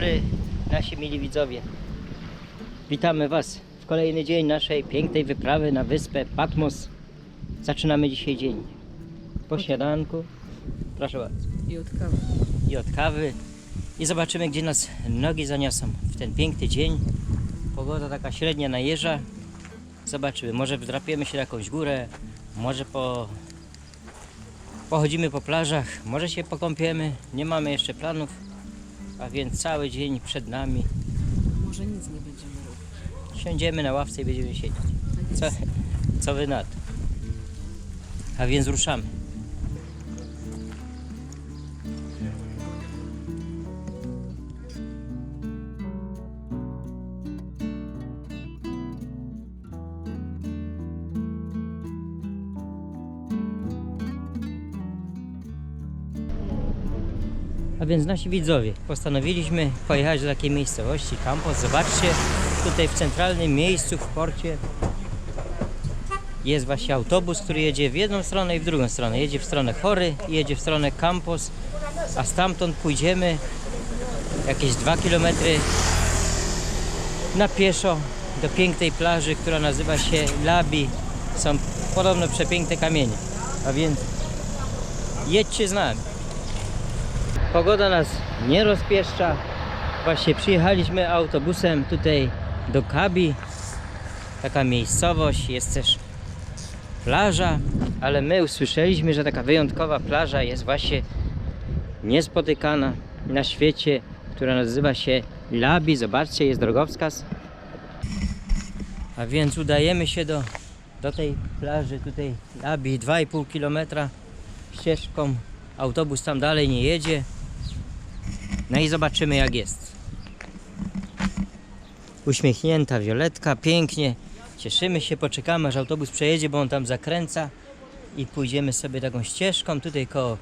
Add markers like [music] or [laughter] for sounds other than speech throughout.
Dobry, nasi mili widzowie. Witamy Was w kolejny dzień naszej pięknej wyprawy na wyspę Patmos. Zaczynamy dzisiaj dzień po śniadanku. Proszę bardzo. I od kawy. I od kawy. I zobaczymy, gdzie nas nogi zaniosą w ten piękny dzień. Pogoda taka średnia na jeża. Zobaczymy, może wdrapiemy się na jakąś górę, może po... pochodzimy po plażach, może się pokąpiemy. Nie mamy jeszcze planów, a więc cały dzień przed nami. Może nic nie będziemy robić. Siądziemy na ławce i będziemy siedzieć. Tak Co, co wy na to? A więc ruszamy. Więc nasi widzowie, postanowiliśmy pojechać do takiej miejscowości Campos. Zobaczcie, tutaj w centralnym miejscu w porcie jest właśnie autobus, który jedzie w jedną stronę i w drugą stronę. Jedzie w stronę Chory, i jedzie w stronę Campos, a stamtąd pójdziemy jakieś 2 km na pieszo do pięknej plaży, która nazywa się Labi. Są podobno przepiękne kamienie. A więc jedźcie z nami. Pogoda nas nie rozpieszcza. Właśnie przyjechaliśmy autobusem tutaj do Kabi. Taka miejscowość, jest też plaża, ale my usłyszeliśmy, że taka wyjątkowa plaża jest właśnie niespotykana na świecie, która nazywa się Labi. Zobaczcie, jest drogowskaz. A więc udajemy się do, do tej plaży tutaj Labi 2,5 km ścieżką. Autobus tam dalej nie jedzie. No i zobaczymy jak jest. Uśmiechnięta Violetka, pięknie. Cieszymy się, poczekamy aż autobus przejedzie, bo on tam zakręca i pójdziemy sobie taką ścieżką tutaj koło,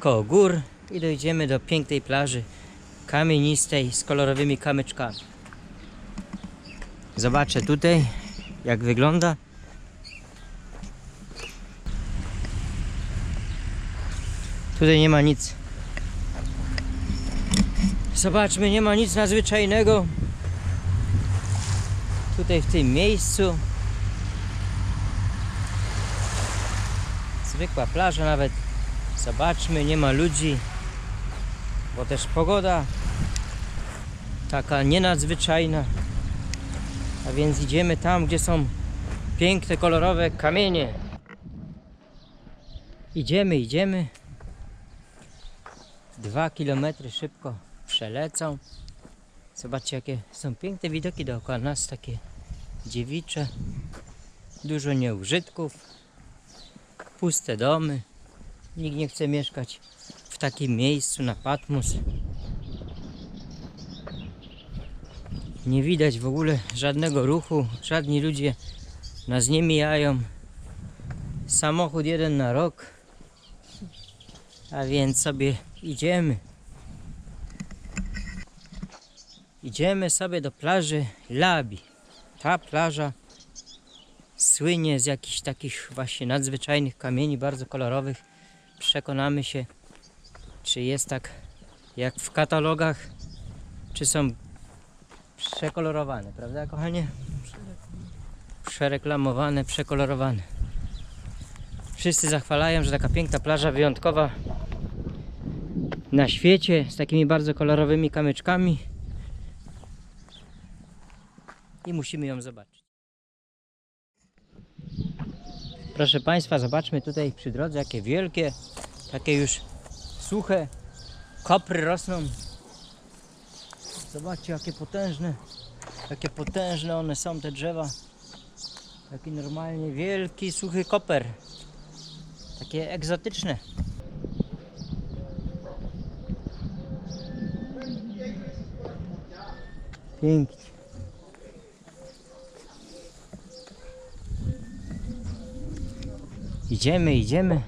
koło gór i dojdziemy do pięknej plaży kamienistej z kolorowymi kamyczkami. Zobaczę tutaj jak wygląda. Tutaj nie ma nic. Zobaczmy, nie ma nic nadzwyczajnego tutaj w tym miejscu. Zwykła plaża nawet. Zobaczmy, nie ma ludzi, bo też pogoda taka nienadzwyczajna. A więc idziemy tam, gdzie są piękne, kolorowe kamienie. Idziemy, idziemy. Dwa kilometry szybko przelecą. Zobaczcie, jakie są piękne widoki dookoła nas, takie dziewicze. Dużo nieużytków, puste domy. Nikt nie chce mieszkać w takim miejscu na Patmos. Nie widać w ogóle żadnego ruchu, żadni ludzie nas nie mijają. Samochód jeden na rok. A więc sobie idziemy. Idziemy sobie do plaży Labi. Ta plaża słynie z jakichś takich właśnie nadzwyczajnych kamieni, bardzo kolorowych. Przekonamy się, czy jest tak jak w katalogach, czy są przekolorowane, prawda kochanie? Przereklamowane, przekolorowane. Wszyscy zachwalają, że taka piękna plaża, wyjątkowa na świecie, z takimi bardzo kolorowymi kamyczkami i musimy ją zobaczyć. Proszę Państwa, zobaczmy tutaj przy drodze, jakie wielkie, takie już suche kopry rosną. Zobaczcie, jakie potężne, jakie potężne one są, te drzewa. Taki normalnie wielki, suchy koper. Takie egzotyczne. Pięknie. Idziemy, idziemy.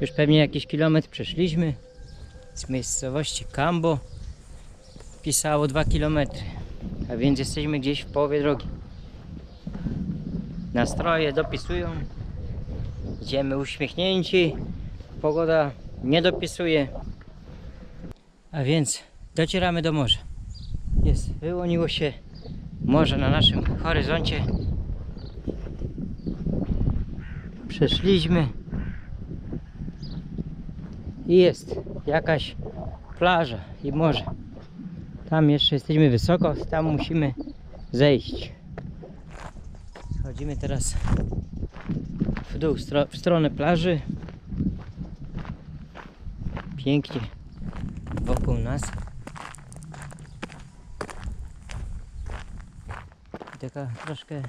Już pewnie jakiś kilometr przeszliśmy z miejscowości Cambo. Pisało 2 km, a więc jesteśmy gdzieś w połowie drogi. Nastroje dopisują. Idziemy uśmiechnięci. Pogoda nie dopisuje. A więc docieramy do morza. Jest, wyłoniło się morze na naszym horyzoncie. Przeszliśmy i jest jakaś plaża i morze. Tam jeszcze jesteśmy wysoko, tam musimy zejść. Chodzimy teraz w dół, w stronę plaży. Pięknie wokół nas. I taka troszkę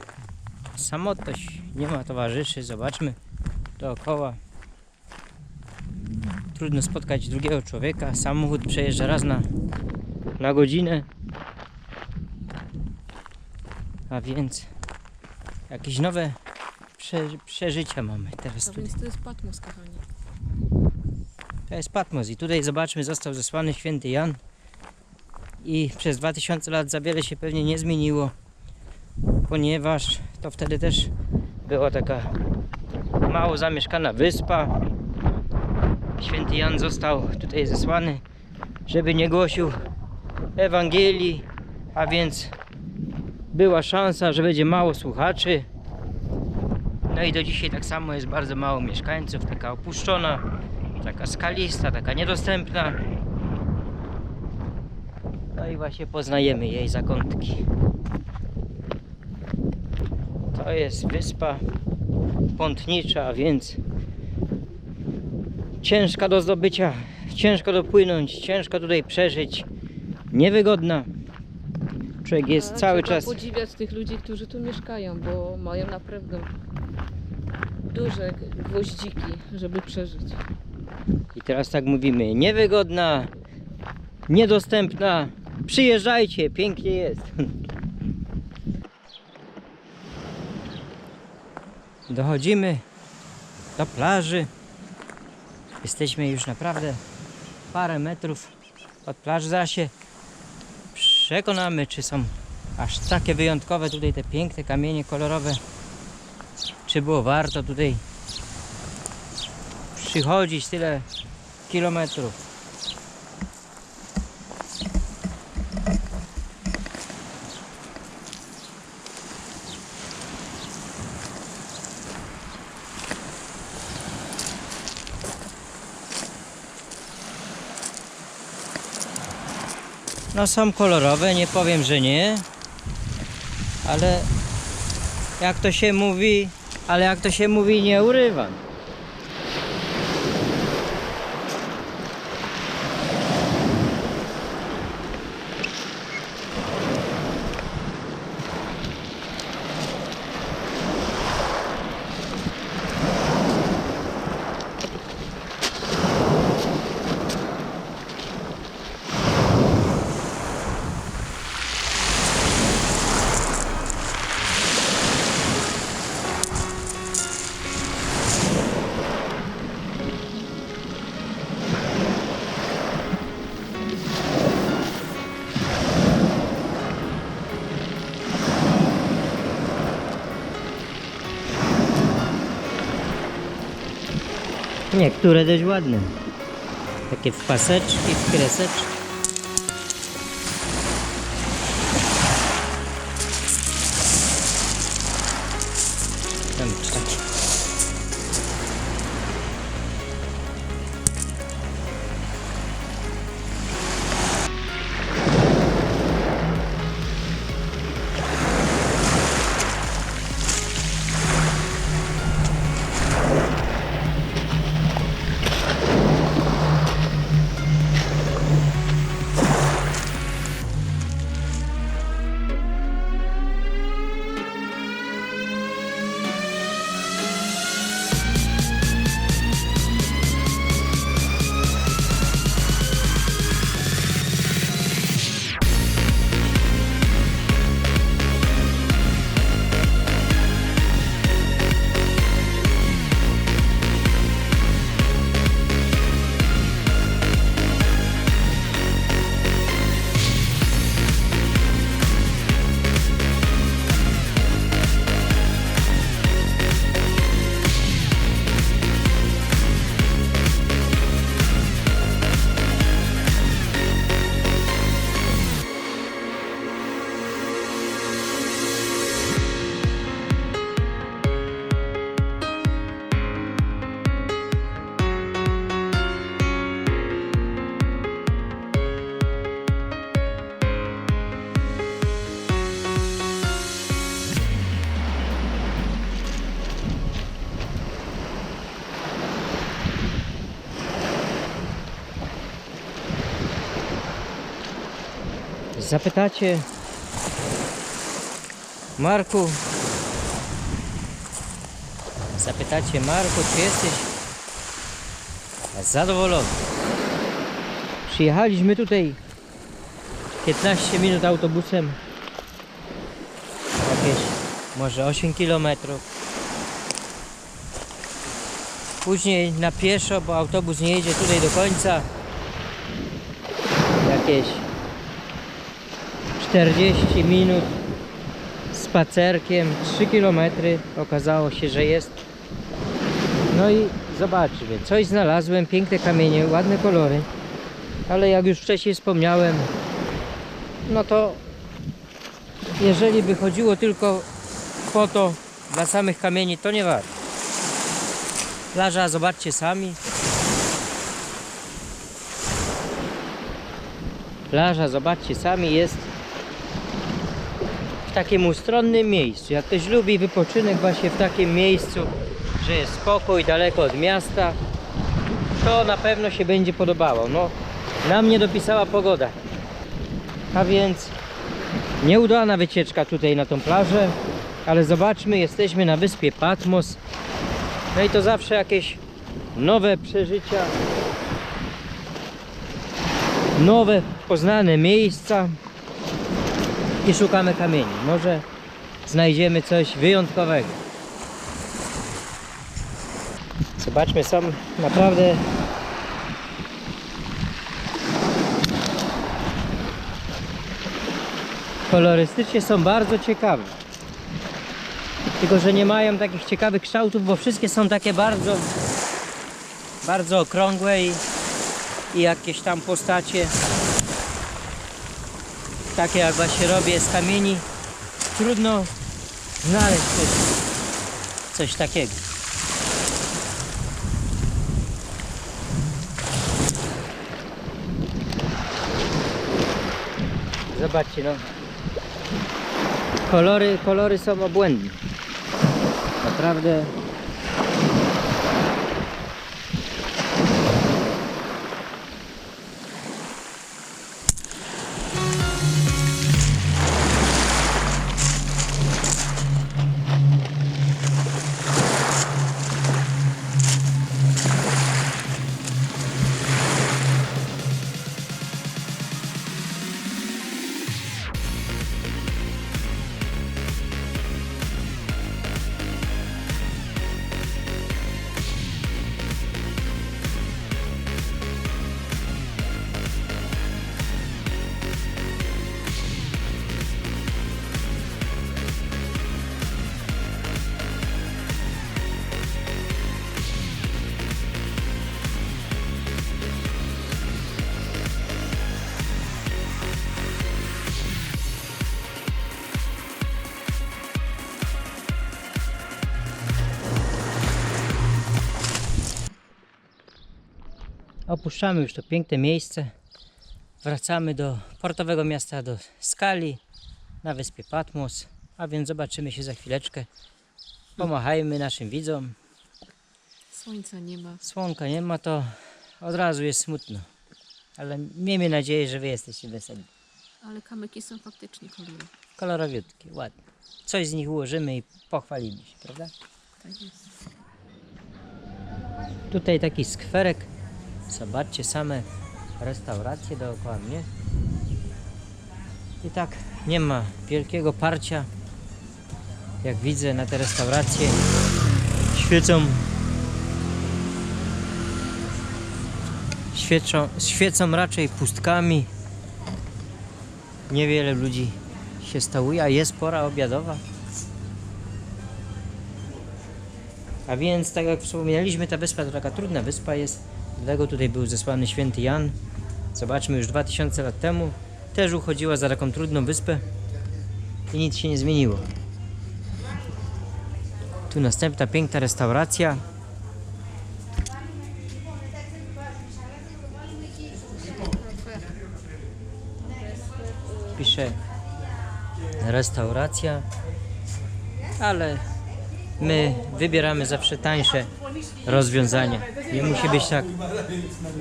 samotność. Nie ma towarzyszy. Zobaczmy dookoła. Trudno spotkać drugiego człowieka. Samochód przejeżdża raz na, na godzinę. A więc jakieś nowe prze, przeżycia mamy teraz A tutaj. to jest Patmos, kochani. To jest Patmos i tutaj zobaczmy został zesłany święty Jan i przez 2000 lat za wiele się pewnie nie zmieniło, ponieważ to wtedy też była taka mało zamieszkana wyspa. Święty Jan został tutaj zesłany, żeby nie głosił Ewangelii, a więc była szansa, że będzie mało słuchaczy. No i do dzisiaj tak samo jest bardzo mało mieszkańców, taka opuszczona taka skalista, taka niedostępna. No i właśnie poznajemy jej zakątki. To jest wyspa pątnicza, a więc ciężka do zdobycia, ciężko dopłynąć, ciężko tutaj przeżyć, niewygodna. Człowiek jest A cały czas podziwiać tych ludzi, którzy tu mieszkają, bo mają naprawdę duże gwoździki, żeby przeżyć. I teraz tak mówimy, niewygodna, niedostępna. Przyjeżdżajcie, pięknie jest. [laughs] Dochodzimy do plaży. Jesteśmy już naprawdę parę metrów od plaży. Zaraz się przekonamy, czy są aż takie wyjątkowe tutaj te piękne kamienie kolorowe. Czy było warto tutaj przychodzić tyle kilometrów. No są kolorowe, nie powiem, że nie. Ale jak to się mówi, ale jak to się mówi, nie urywam. Niektóre dość ładne. Takie w paseczki, w kreseczki. Tam takie. Zapytacie? Marku? Zapytacie Marku, czy jesteś zadowolony? Przyjechaliśmy tutaj 15 minut autobusem. Jakieś może 8 kilometrów. Później na pieszo, bo autobus nie jedzie tutaj do końca. Jakieś 40 minut spacerkiem 3 km okazało się, że jest no i zobaczmy, coś znalazłem, piękne kamienie, ładne kolory ale jak już wcześniej wspomniałem no to jeżeli by chodziło tylko po to dla samych kamieni, to nie warto. Plaża, zobaczcie sami. Plaża, zobaczcie sami, jest w takim ustronnym miejscu. Jak ktoś lubi wypoczynek właśnie w takim miejscu, że jest spokój, daleko od miasta, to na pewno się będzie podobało. No, nam nie dopisała pogoda. A więc Nieudana wycieczka tutaj na tą plażę, ale zobaczmy, jesteśmy na wyspie Patmos. No i to zawsze jakieś nowe przeżycia, nowe poznane miejsca i szukamy kamieni. Może znajdziemy coś wyjątkowego. Zobaczmy, są naprawdę kolorystycznie są bardzo ciekawe. Tylko, że nie mają takich ciekawych kształtów, bo wszystkie są takie bardzo bardzo okrągłe i, i jakieś tam postacie takie jak właśnie robię z kamieni trudno znaleźć coś, coś takiego. Zobaczcie no. Kolory, kolory są obłędne. Naprawdę. Opuszczamy już to piękne miejsce. Wracamy do portowego miasta, do Skali na wyspie Patmos. A więc zobaczymy się za chwileczkę. Pomachajmy naszym widzom. Słońca nie ma. Słonka nie ma, to od razu jest smutno. Ale miejmy nadzieję, że wy jesteście weseli. Ale kamyki są faktycznie kolorowe. Kolorowiutkie, ładnie. Coś z nich ułożymy i pochwalimy się, prawda? Tak jest. Tutaj taki skwerek. Zobaczcie, same restauracje dookoła mnie. I tak nie ma wielkiego parcia. Jak widzę na te restauracje świecą świecą, świecą raczej pustkami. Niewiele ludzi się stałuje, a jest pora obiadowa. A więc, tak jak wspominaliśmy, ta wyspa to taka trudna wyspa jest. Dlatego tutaj był zesłany święty Jan. Zobaczmy, już 2000 lat temu też uchodziła za taką trudną wyspę i nic się nie zmieniło. Tu następna piękna restauracja. Pisze restauracja, ale my wybieramy zawsze tańsze rozwiązania. Nie musi być tak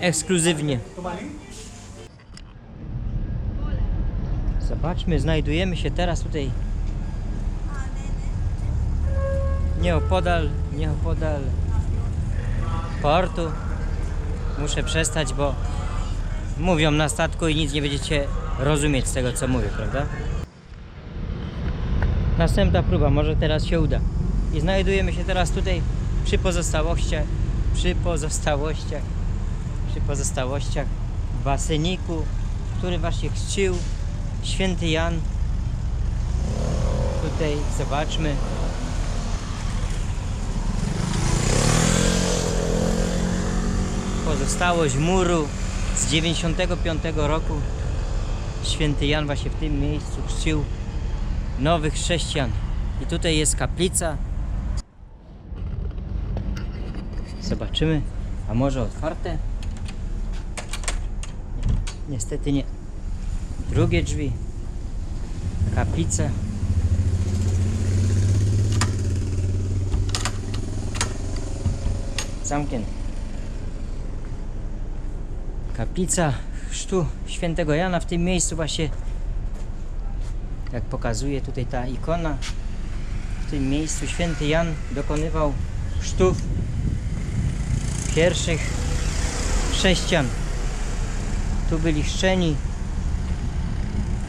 ekskluzywnie. Zobaczmy, znajdujemy się teraz tutaj nieopodal, nieopodal portu. Muszę przestać, bo mówią na statku i nic nie będziecie rozumieć z tego, co mówię, prawda? Następna próba, może teraz się uda. I znajdujemy się teraz tutaj przy pozostałościach, przy pozostałościach, przy pozostałościach baseniku, który właśnie chrzcił święty Jan. Tutaj zobaczmy. Pozostałość muru z 95 roku. Święty Jan właśnie w tym miejscu chrzcił nowych chrześcijan. I tutaj jest kaplica. Zobaczymy. A może otwarte? Niestety nie. Drugie drzwi. Kaplica. Zamknięte. Kaplica chrztu świętego Jana w tym miejscu właśnie jak pokazuje tutaj ta ikona w tym miejscu święty Jan dokonywał chrztów pierwszych chrześcijan tu byli chrzczeni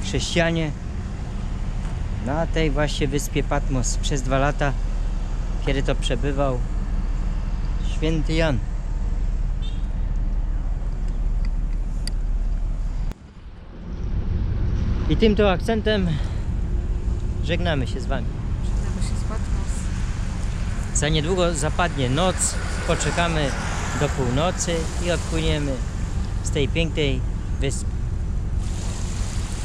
chrześcijanie na tej właśnie wyspie Patmos przez dwa lata kiedy to przebywał święty Jan i tym to akcentem żegnamy się z Wami. Żegnamy się z Patmos. Za niedługo zapadnie noc, poczekamy do północy i odpłyniemy z tej pięknej wyspy.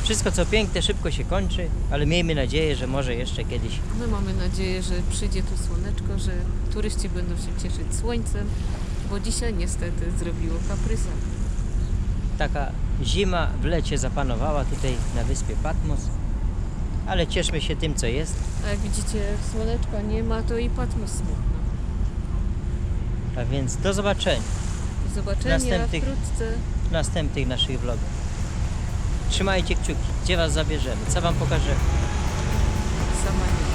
Wszystko co piękne szybko się kończy, ale miejmy nadzieję, że może jeszcze kiedyś. My mamy nadzieję, że przyjdzie tu słoneczko, że turyści będą się cieszyć słońcem, bo dzisiaj niestety zrobiło kaprysa. Taka zima w lecie zapanowała tutaj na wyspie Patmos, ale cieszmy się tym co jest, A jak widzicie, słoneczka nie ma, to i Patmos smutno. A więc do zobaczenia Do zobaczenia Następnych- wkrótce. w następnych naszych vlogach. Trzymajcie kciuki, gdzie Was zabierzemy, co Wam pokażemy. Sama nie.